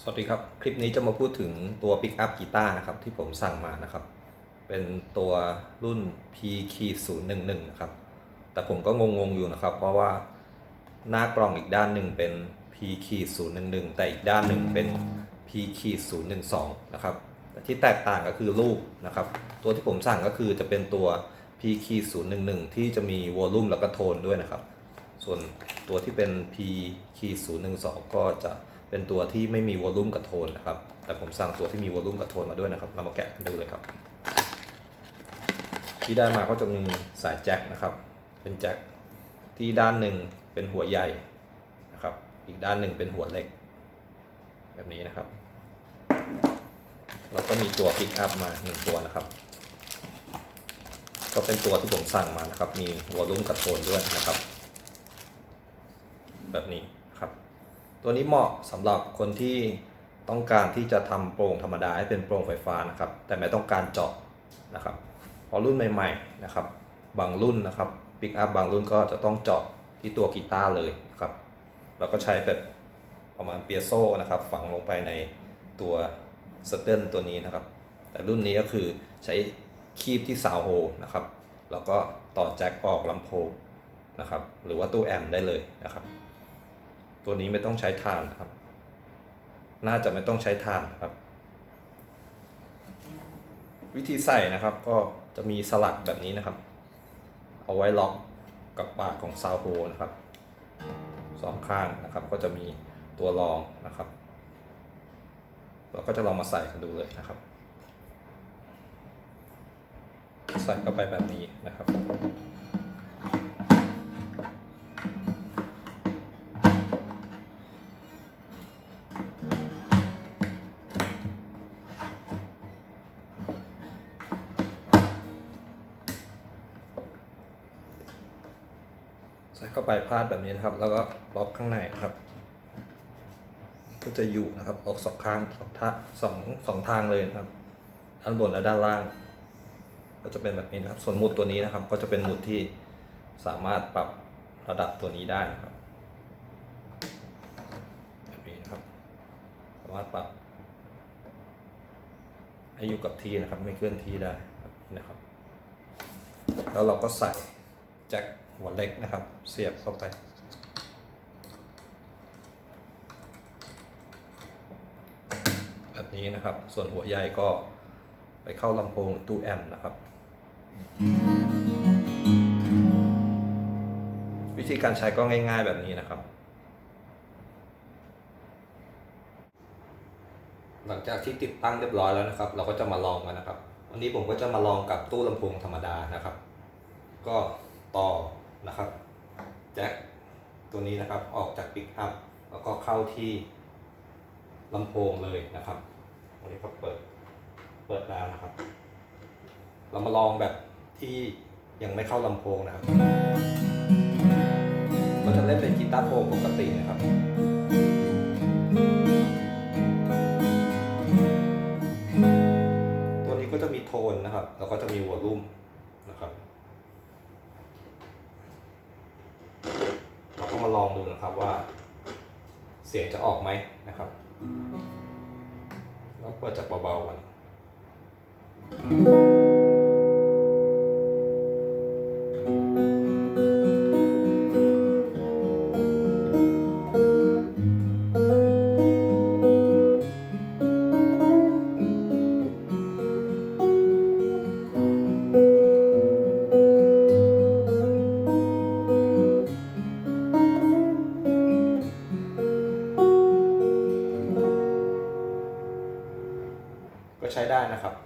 สวัสดีครับ คลิปนี้จะมาพูดถึงตัวปิกอัพกีตาร์นะครับที่ผมสั่งมานะครับ เป็นตัวรุ่น P ขีด011นะครับ แต่ผมก็งงๆอยู่นะครับ เพราะว่าหน้ากล่องอีกด้านหนึ่งเป็น P ขีด011แต่อีกด้านหนึ่งเป็น P ขีด012นะครับแต่ที่แตกต่างก็คือรูปนะครับ ตัวที่ผมสั่งก็คือจะเป็นตัว P ขีด011ที่จะมีวอลลุ่มแล้วก็โทนด้วยนะครับ ส่วนตัวที่เป็น P คีย์012ก็จะ เป็นตัวที่ไม่มีวอลลุ่มกับโทนนะครับ แต่ผมสั่งตัวที่มีวอลลุ่มกับโทนมาด้วยนะครับ เรามาแกะกันดูเลยครับ ที่ได้มาก็จะมีสายแจ็คนะครับ เป็นแจ็คที่ด้านหนึ่งเป็นหัวใหญ่นะครับ อีกด้านหนึ่งเป็นหัวเล็ก แบบนี้นะครับแล้วก็มีตัวปิกอัพมาหนึ่งตัวนะครับ ก็เป็นตัวที่ผมสั่งมานะครับ มีวอลลุ่มกับโทนด้วยนะครับ แบบนี้ ตัวนี้เหมาะสำหรับคนที่ต้องการที่จะทำโปร่งธรรมดาให้เป็นโปร่งไฟฟ้านะครับ แต่ไม่ต้องการเจาะนะครับพราะรุ่นใหม่ๆนะครับ บางรุ่นนะครับปิกอัพบางรุ่นก็จะต้องเจาะที่ตัวกีตาร์เลยนะครับแล้วก็ใช้แบบประมาณเปียโซนะครับ ฝังลงไปในตัวสเตนตัวนี้นะครับ แต่รุ่นนี้ก็คือใช้คีบที่ซาวโฮนะครับ แล้วก็ต่อแจ็คออกลำโพงนะครับ หรือว่าตู้แอมป์ได้เลยนะครับ ตัวนี้ไม่ต้องใช้ทานครับ น่าจะไม่ต้องใช้ทานครับ วิธีใส่นะครับก็จะมีสลักแบบนี้นะครับ เอาไว้ล็อกกับปากของซาวโฮนะครับสองข้างนะครับ ก็จะมีตัวรองนะครับ เราก็จะลองมาใส่กันดูเลยนะครับ ใส่เข้าไปแบบนี้นะครับ ใส่เข้าไปพาดแบบนี้นะครับ แล้วก็ล็อกข้างในครับ ก็จะอยู่นะครับออกสองข้างสองท่าสองสองทางเลยนะครับ ด้านบนและด้านล่าง ก็จะเป็นแบบนี้นะครับ ส่วนหมุดตัวนี้นะครับ ก็จะเป็นหมุดที่สามารถปรับระดับตัวนี้ได้นะครับแบบนี้นะครับ สามารถปรับให้อยู่กับที่นะครับ ไม่เคลื่อนที่ได้นะครับ แล้วเราก็ใส่แจ็ค หัวเล็กนะครับ เสียบเข้าไป แบบนี้นะครับ ส่วนหัวใหญ่ก็ไปเข้าลำโพงตู้แอมนะครับ วิธีการใช้ก็ง่ายๆแบบนี้นะครับ หลังจากที่ติดตั้งเรียบร้อยแล้วนะครับ เราก็จะมาลองกันนะครับ วันนี้ผมก็จะมาลองกับตู้ลำโพงธรรมดานะครับ ก็ต่อ นะครับแจ็คตัวนี้นะครับออกจากปิกอัพแล้วก็เข้าที่ลำโพงเลยนะครับวันนี้ก็เปิดเปิดแล้วนะครับ เรามาลองแบบที่ยังไม่เข้าลำโพงนะครับก็จะเล่นเป็นกีตาร์โปรปกตินะครับตัวนี้ก็จะมีโทนนะครับ แล้วก็จะมีวอลลุ่มนะครับ เราก็มา ลองดูนะครับว่า เสียงจะออกไหมนะครับแล้วเปิดจากเบาๆก่อน ใช้ได้นะครับ